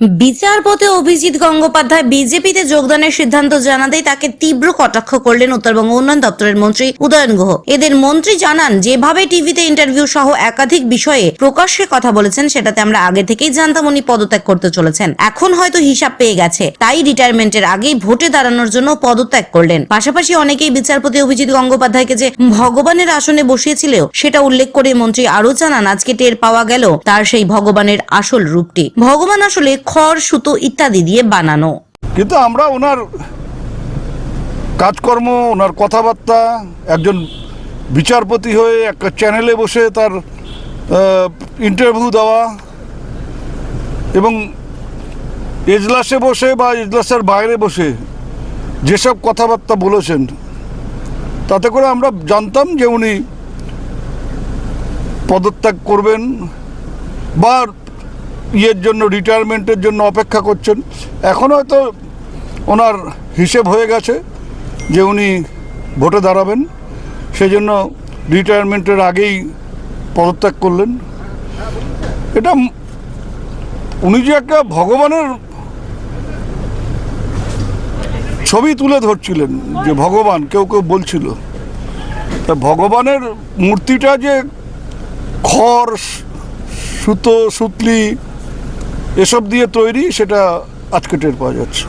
বিচারপতি অভিজিৎ গঙ্গোপাধ্যায় বিজেপিতে যোগদানের সিদ্ধান্ত জানাতেই তাকে তীব্র কটাক্ষ করলেন উত্তরবঙ্গ উন্নয়ন দপ্তরের মন্ত্রী উদয়ন গুহ। এদের মন্ত্রী জানান, যেভাবে টিভিতে ইন্টারভিউ সহ একাধিক বিষয়ে প্রকাশ্যে কথা বলেছেন, সেটাতে আমরা আগে থেকেই জানতাম উনি পদত্যাগ করতে চলেছেন। এখন হয়তো হিসাব পেয়ে গেছে। তাই রিটায়ারমেন্টের আগেই ভোটে দাঁড়ানোর জন্য পদত্যাগ করলেন। পাশাপাশি অনেকেই বিচারপতি অভিজিৎ গঙ্গোপাধ্যায়কে যে ভগবানের আসনে বসিয়েছিল সেটা উল্লেখ করে মন্ত্রী আরও জানান, আজকে টের পাওয়া গেল তার সেই ভগবানের আসল রূপটি। ভগবান আসলে খড়, সুতো ইত্যাদি দিয়ে বানানো। কিন্তু আমরা ওনার কাজকর্ম, ওনার কথাবার্তা, একজন বিচারপতি হয়ে একটা চ্যানেলে বসে তার ইন্টারভিউ দেওয়া এবং এজলাসে বসে বা এজলাসের বাইরে বসে যেসব কথাবার্তা বলেছেন, তাতে করে আমরা জানতাম যে উনি পদত্যাগ করবেন বা ইয়ের জন্য রিটায়ারমেন্টের জন্য অপেক্ষা করছেন। এখন হয়তো ওনার হিসেব হয়ে গেছে যে উনি ভোটে দাঁড়াবেন। সেই জন্য রিটায়ারমেন্টের আগেই পদত্যাগ করলেন। এটা উনি যে একটা ভগবানের ছবি তুলে ধরছিলেন যে ভগবান, কেউ কেউ বলছিল। তা ভগবানের মূর্তিটা যে খড়, সুতো, সুতলি এসব দিয়ে তৈরি সেটা আজকে টের পাওয়া যাচ্ছে।